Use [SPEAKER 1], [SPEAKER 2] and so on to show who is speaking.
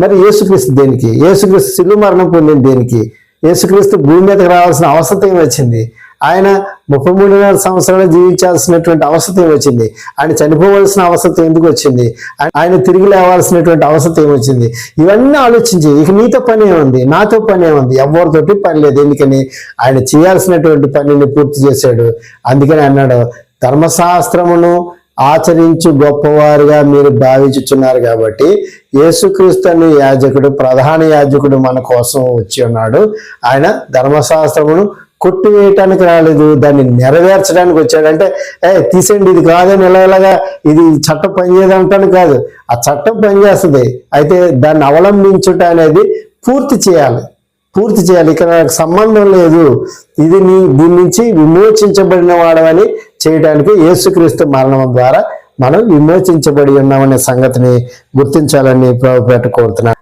[SPEAKER 1] మరి యేసుక్రీస్తు దేనికి? యేసుక్రీస్తు సిలువ మరణం పొందిన దేనికి? యేసుక్రీస్తు భూమి మీదకి రావాల్సిన అవసరం ఏమి వచ్చింది? ఆయన ముప్పై మూడున్నర సంవత్సరాలు జీవించాల్సినటువంటి అవసరం ఏమొచ్చింది ఆయన చనిపోవలసిన అవసరం ఎందుకు వచ్చింది? ఆయన- ఆయన తిరిగి లేవాల్సినటువంటి అవసరం ఏమొచ్చింది ఇవన్నీ ఆలోచించి ఇక నీతో పని ఏముంది? నాతో పని ఏముంది? ఎవరితోటి పని లేదు. ఎందుకని? ఆయన చేయాల్సినటువంటి పనిని పూర్తి చేశాడు. అందుకని అన్నాడు ధర్మశాస్త్రమును ఆచరించు గొప్పవారుగా మీరు భావించుచున్నారు కాబట్టి యేసుక్రీస్తుని యాజకుడు ప్రధాన యాజకుడు మన కోసం వచ్చి ఉన్నాడు. ఆయన ధర్మశాస్త్రమును కొట్టివేయటానికి రాలేదు దాన్ని నెరవేర్చడానికి వచ్చాడంటే ఏ తీసేయండి ఇది కాదని ఎలాగా ఇది చట్టం పనిచేయదంటాను కాదు. ఆ చట్టం పనిచేస్తుంది అయితే దాన్ని అవలంబించుట అనేది పూర్తి చేయాలి. పూర్తి చేయాలి. ఇక్కడ నాకు సంబంధం లేదు. ఇది నీ దీని నుంచి విమోచించబడిన వాడవని చేయడానికి యేసుక్రీస్తు మరణం ద్వారా మనం విమోచించబడి ఉన్నామనే సంగతిని గుర్తించాలని ప్రభుపేట కోరుతున్నాను.